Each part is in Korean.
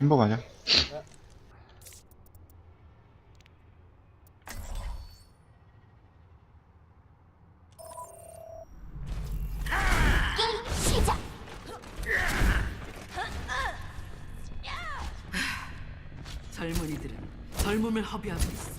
햄버 가자. 젊은이들은 젊음을 허비하고 있어.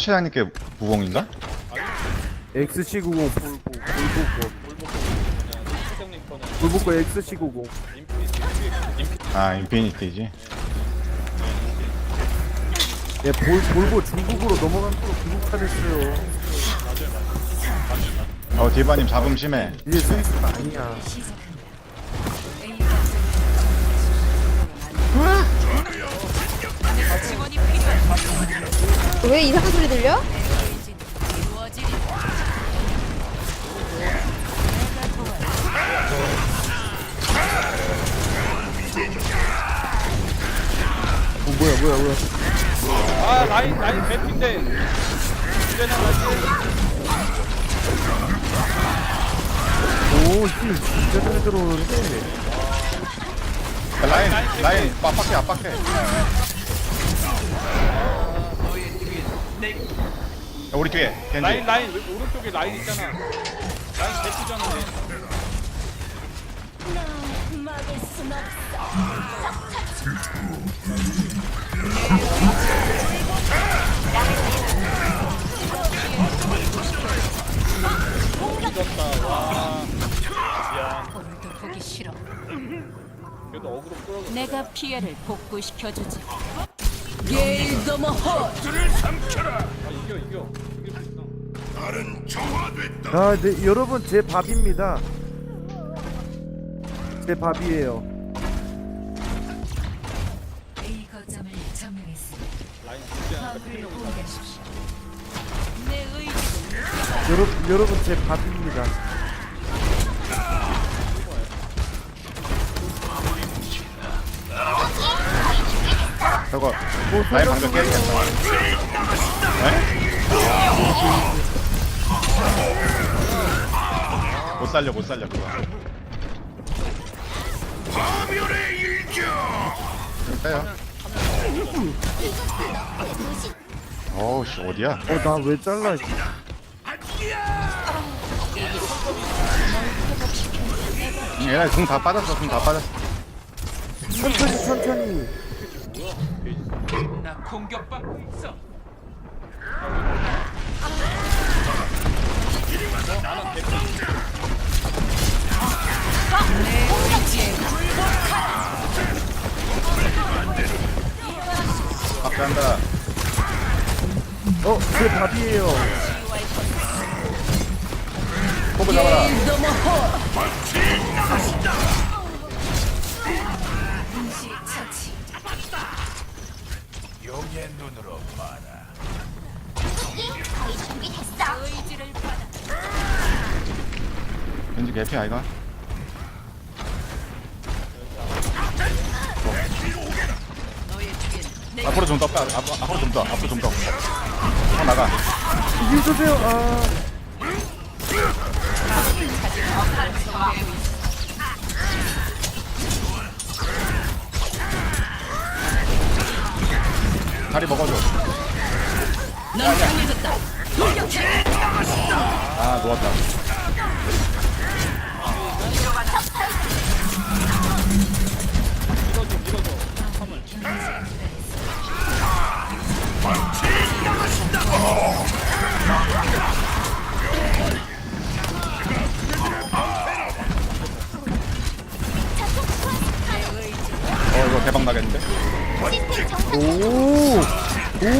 해체장님께 무봉인가? XC90 볼보 볼보고 사장님 거는 볼보고 XC90 아, 인피니티지. 예, 볼, 볼보 중국으로 넘어간 거로 중국화 됐어요 어, 디바님 잡음 심해. 이제 스위스가 아니야 왜 이상한 소리 들려? 어 뭐야 뭐야 뭐야. 아 라인 라인 이제는 라인 오힐 진짜 잘 들어오는데. 라인, 라인, 압박해, 압박해. 야, 우리 뒤에, 겐지. 라인 라인 왼- 오른쪽에 라인 있잖아 라인 개치잖아 늦었다 와 미안 더 보기 싫어. 그래도 어그로 끌어서 내가 피해를 복구시켜주지. 아 이겨 이겨 수 있어 아, 네, 여러분 제 밥입니다 제 밥이에요 A 거점을 점령했습니다. 라인 죽지 않으니까 화물을 필요가 공개하십시오. 내 의지를 여러분 여러분 제 밥입니다 저거, 뭐 라인 방금 깨지겠다. 네? 못 살려, 못 살려, 그거. 좀 빼요. 어우, 씨, 어디야? 어나 왜 잘라 얘네 궁다 빠졌어, 궁 다 빠졌어. 천천히 천천히 나 공격받고 있어. 내 의지에 박수한다. 어제 밥이에요 포그 잡아라. 게임 거의 준비됐어. 의지를 받아. 왠지 개피 아이가? 너의 뒤엔 내 앞으로 좀 더 빼. 앞, 앞으로 좀 더. 앞으로 좀 더. 형 나가. 일 주세요 아 다리 먹어줘. 아, 누웠다. 오! 오!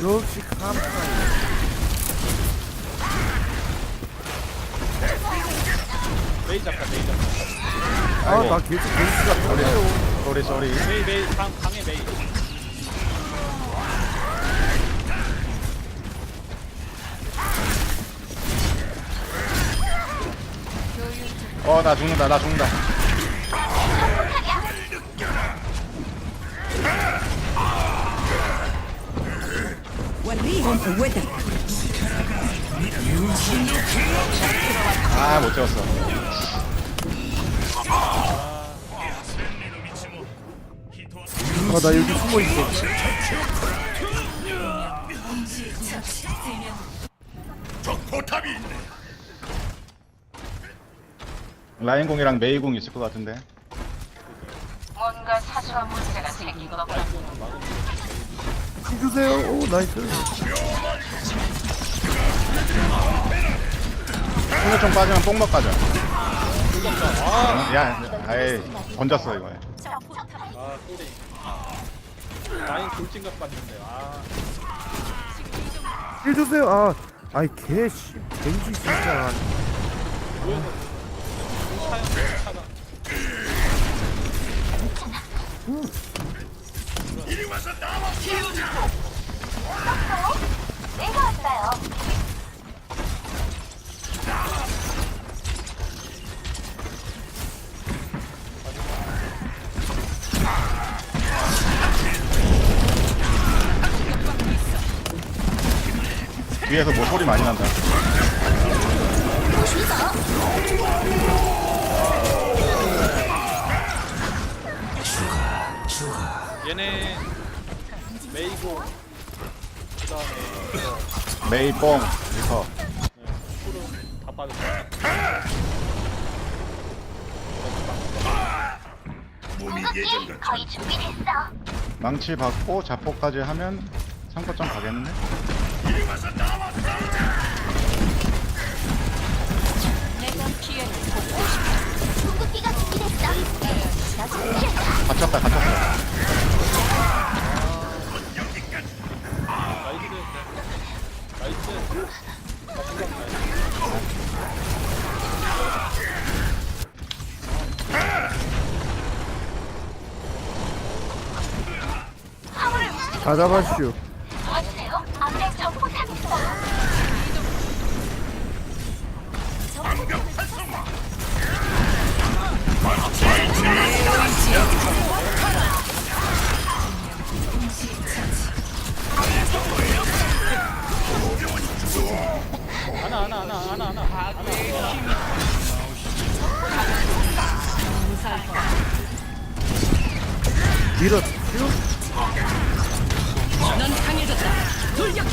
역시 깜짝 메이 잡다 메이 잡다 아 나 계속 벤츠가 편해요 쏘리, 쏘리. 메이 메이 방 방에 메이 어, 나 죽는다, 나 죽는다. 아, 못 잡았어. 아 나 여기 숨어 있어 라인 공이랑 메이공 있을 것 같은데. 주세요. 오 나이스. 손에 좀 빠지면 뽕먹 가자. 야, 아이, 던졌어. 아 쏘리 라인 돌진각 봤는데 아 힐 주세요. 아 아이 개씨. 겐지 진짜. 모여서 차영 차가 뒤에서 뭐 소리 많이 난다. 얘네 메이고 그 다음에 메이 뽕, 리커. 풀은 다 빠졌어 궁극기 거의 준비됐어. 망치 받고 자포까지 하면 상거점 가겠는데? 나 준비됐어. 다 잡았슈 도와주세요. 앞에 정포탑 있어. 정포탑을 쳤어. 하나 하나 하나 하나 하나 하나 밀었슈 넌 강해졌다. 돌격해.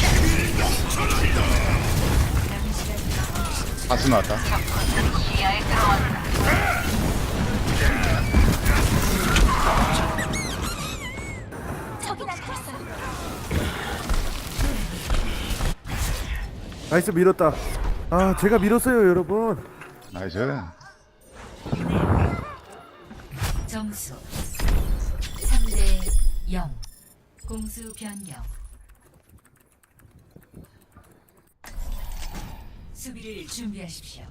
바스 나왔다. 나이스 밀었다 아 제가 밀었어요 여러분 나이스. 점수 3대 0 공수 변경. 수비를 준비하십시오.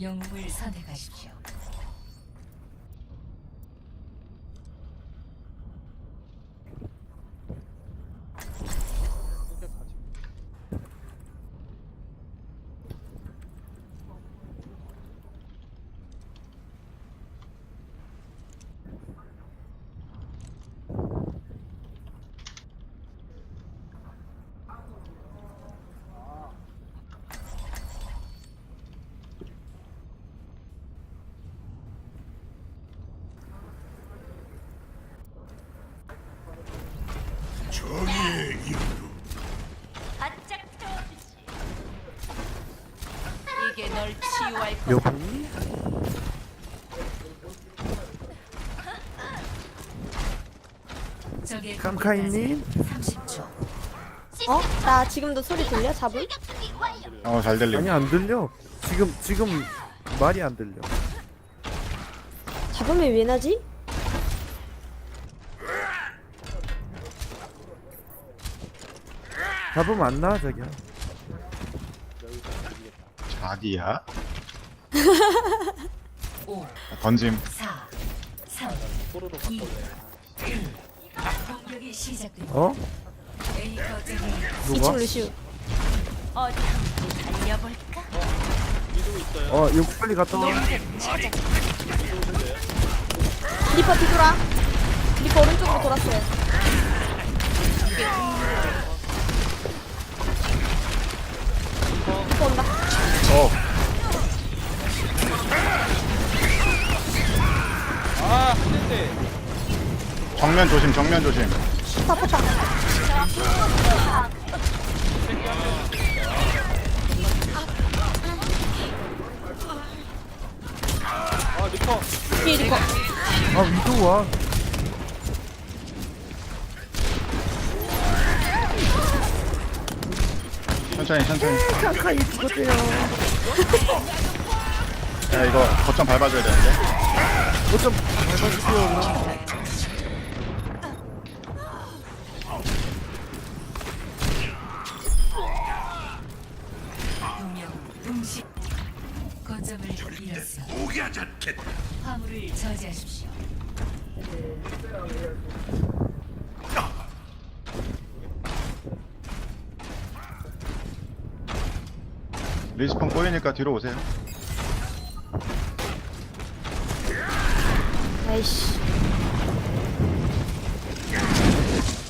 영웅을 선택하십시오 바짝 태워주지. 이게 널 치유할 거. 여보 깜카이님 30초 어? 나 지금도 소리 들려? 완료. 어, 잘 들리고. 아니 안 들려 지금 지금 말이 안 들려 잡으면 왜 나지? 잡으면 안 나와 자기야 자기야? 5 던짐. 4 3 포로로 바꿔래 공격이 시작됩니다 어? 누가? 2층 루시우 어디 한번 달려볼까? 미도 있어요 어 여기 빨리 갔다 와 리퍼 뒤돌아 리퍼 오른쪽으로 돌았어요 정면 조심 정면 조심 다 포탑. 아 리퍼 뒤에 리퍼. 아 위도와 천천히 천천히 카카 이 죽었대요 야 이거 거점 밟아줘야 되는데 어쩜 밟아주세요 그럼 거점을 잃었어. 화물을 저지하십시오. 리스폰 꼬이니까 뒤로 오세요 아이씨.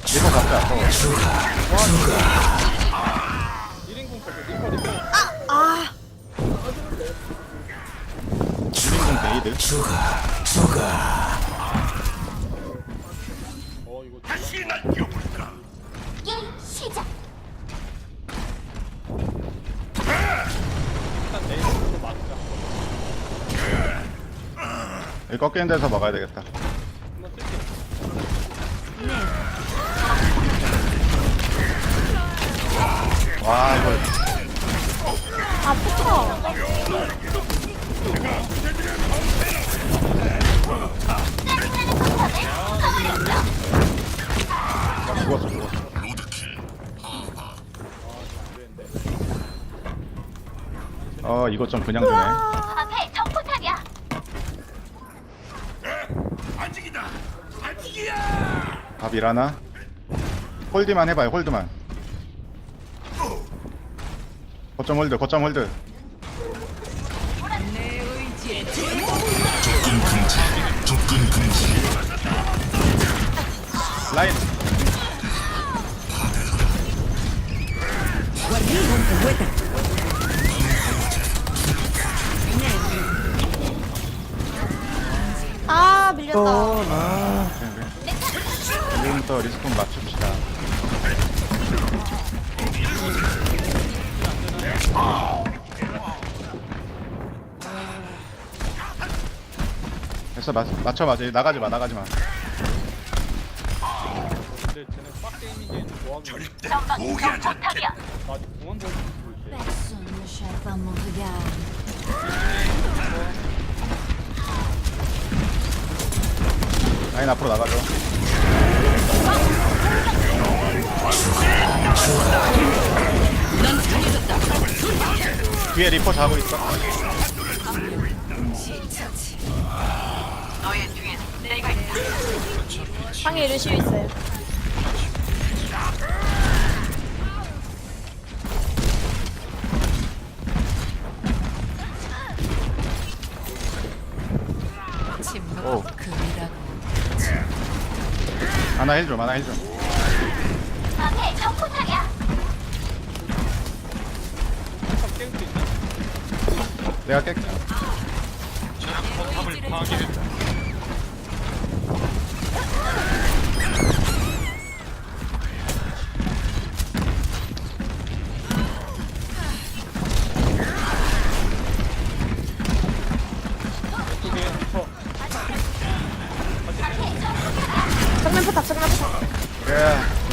리스폰 잡자 1인공 베이드 어 이거 게임 시작. 일단 내일부터 맞자 여기 꺾이는 데서 막아야 되겠다 와 이거 아 포탑. 나 죽었어 죽었어 어 이거 좀 그냥 주네. 앞에 적포탑이야. 밥 일하나? 홀드만 해봐요 홀드만. 거점 홀드 거점 홀드 라인. 아 밀렸다. 떠나. 지금부터 리스폰 맞춥시다. 됐어 맞, 맞춰 맞아 나가지 마 나가지 마 라인 앞으로 나가죠. 뒤에 리퍼 자고 있어 방에 루시오 있어요. 하나 힐좀 하나 힐좀 앞에 적포탑이야. 내가 깰게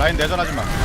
라인 내전하지 마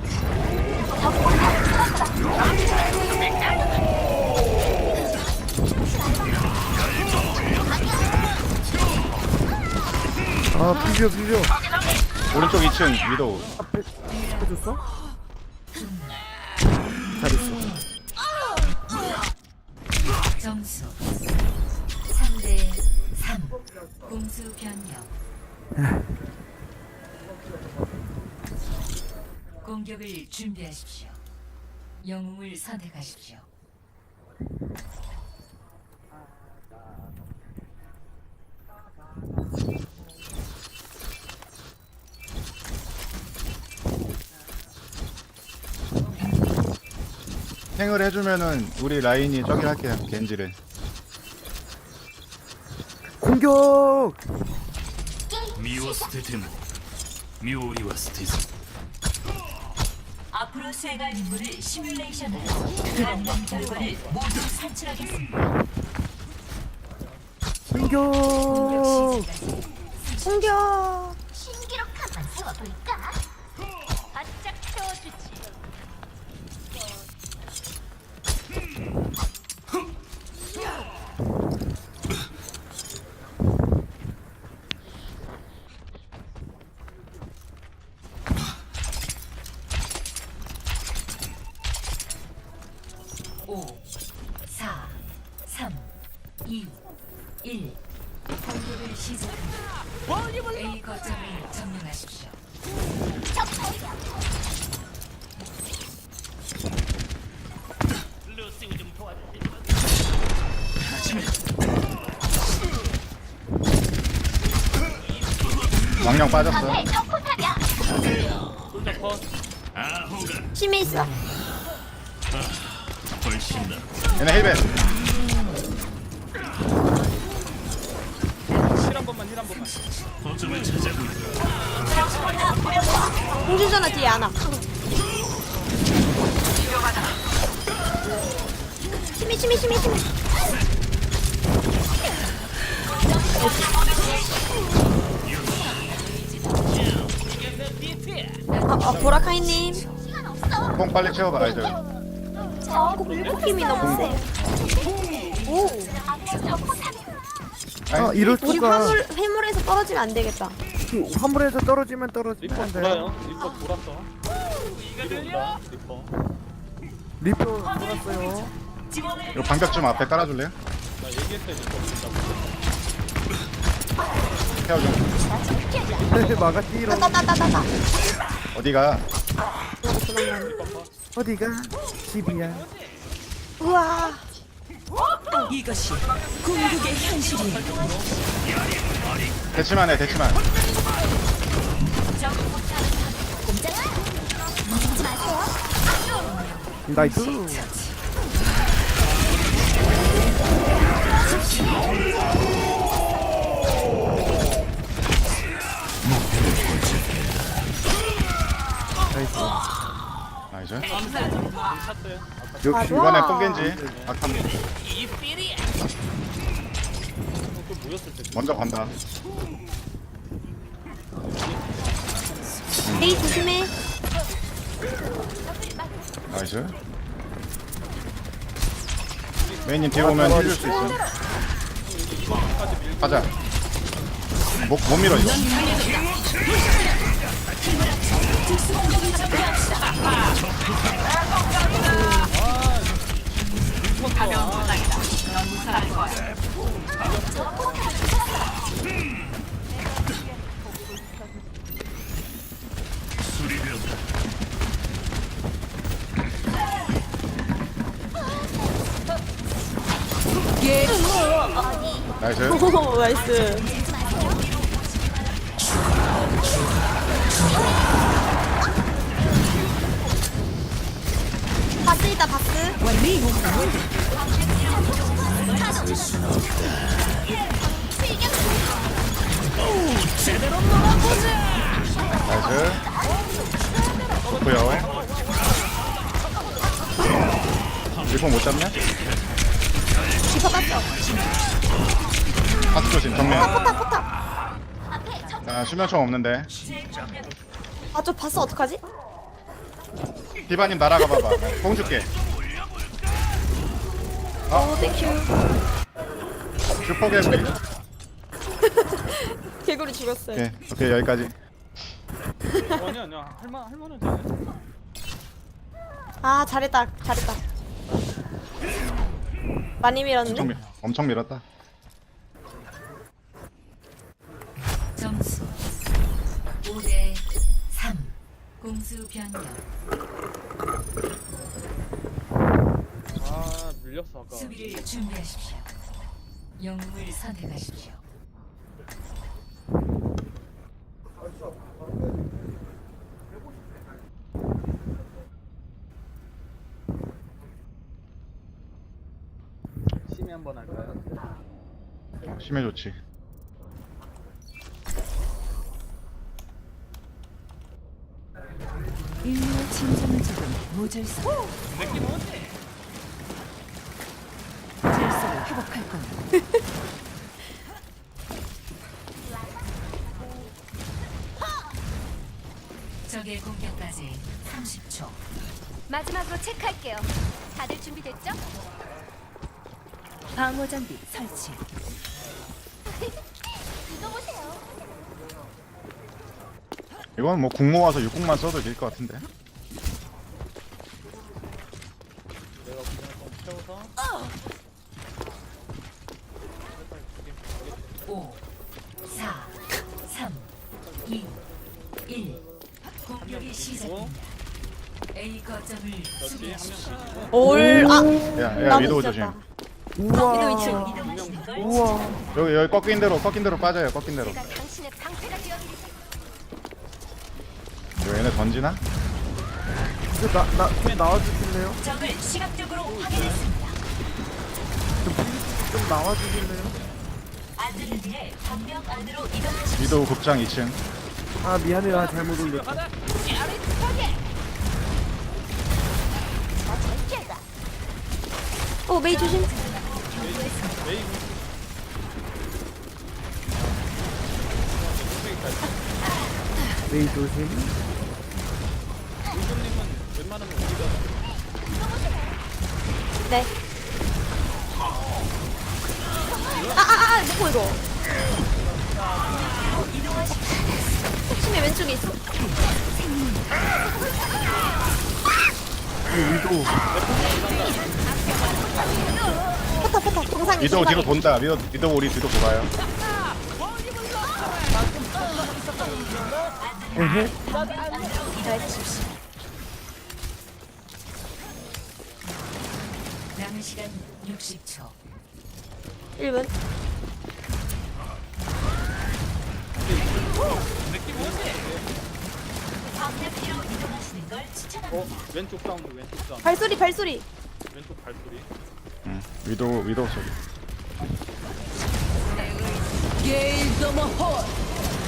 아 비벼 비벼. 오른쪽 2층 위도우. 해줬어? 잘했어. 점수 3대 3 공수 변경 공격을 준비하십시오 영웅을 선택하십시오 행을 해주면은 우리 라인이 저기 할게요 겐지를 공격 身を捨てても妙理は捨てず 앞으로 수행할 임무를 시뮬레이션하여 가능한 결과를 모두 산출하겠습니다. 공격! 공격 왕령 빠졌어. 심해 있어. 얘네 힐벤 힐한 번만 힐한 번만. 거점을 찾아고 있다 공주전화 뒤에 안아. 심해 심해 심해 심해. 아, 아 보라카이님. 뽕 빨리 채워봐 아이들 아, 꼭 너무 세. 오, 아 이럴 우리 수가 화물 회물에서 떨어지면 안 되겠다. 그 화물에서 떨어지면 떨어질 리퍼 건데 돌아요. 리퍼 돌았어. 리퍼 돌아. 리퍼. 리퍼 돌았어요 이거 방벽 좀 앞에 깔아줄래요? 나 얘기했어 리퍼 돌았다고. 태워 좀 막았지롱 따따따따따. 어디가? 어디가? 집이야. 우와. 이것이 궁극의 현실이에요. 대치만 해 대치만. 나이스. 나이스 역시 이번에 뽕겐지 악함 또 모였을 때. 먼저 간다. 에이 조심해. 나이스. 메인님 뒤에 오면 해줄 수 있어 가자. 못, 못 밀어 이거 수리되었다. 나이스 오 나이스. 바스 나이스 잡냐? 디바 땄어. 파스 정면 포탑 포탑. 아 수면총 없는데 아저 봤어 어떡하지? 디바님 날아가 봐봐 공 줄게 어 땡큐. 슈퍼 개구리 개구리 죽었어요. 오케이 오케이 여기까지 아니야 아니야 할만 할만은 되네 아 잘했다 잘했다. 많이 엄청, 밀었는데? 밀, 엄청 밀었다 점수 5대 3 공수 변경 아 밀렸어 아까 수비를 준비하십시오. 영웅을 선택하십시오. 심해 한번 할까요? 심해 좋지. 인류의 진정을 조금 모질서. 질서를 회복할 거야. 적의 공격까지 30초 마지막으로 체크할게요. 다들 준비됐죠? 방어 장비 설치. 이거 보세요. 이건 뭐궁 모아서 육궁만 써도 될 것 같은데 내가 그냥 좀 채워서 올 아. 야 야 나도 위도우 있었다. 조심 위도 우와. 2층. 이동하시는 걸 우와. 여기 여기 꺾인 대로 꺾인 대로 빠져요 꺾인 대로. 이거 얘네 던지나? 나, 나, 좀 나와주실래요? 적을 시각적으로 확인했습니다 좀 나와주실래요? 위도우 극장 2층 아, 미안해요. 아, 잘못 올렸다. 어 메이 조심. 메이 조심. 네. 아아 아 뭐고 이거? 심해 왼쪽에 있어. 위도. 포탑 정상 위도우 2층 뒤로. 돈다 위도우, 위도우 우리 뒤로 돌아요 에헤. 남은 시간 60초 1분. 방벽으로 이동하시는 걸 추천합니다 어 왼쪽 사운드 왼쪽 사운드 발소리 발소리. 왼쪽 발소리 응. 위도우 위도우 소리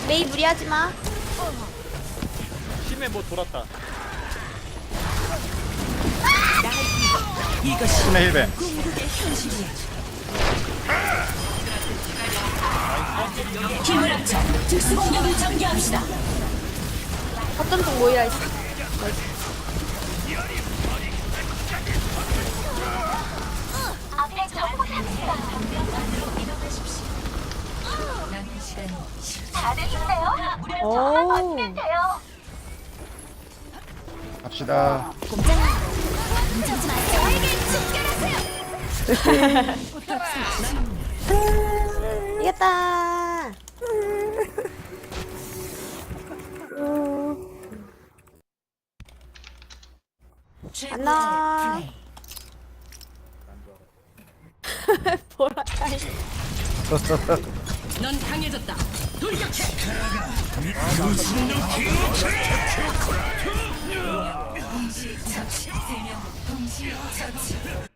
메이 무리하지 마. 심해 뭐 돌았다 이것이 심해 힐벤. 힘을 합쳐 특수 공격을 전개합시다 어떤 쪽 모이라 있어. 오. 저만 버티면 돼요. 갑시다. 이겼다. 안녕. 보라. 넌 강해졌다. 돌격해. 동시 처치 3명 동시 처치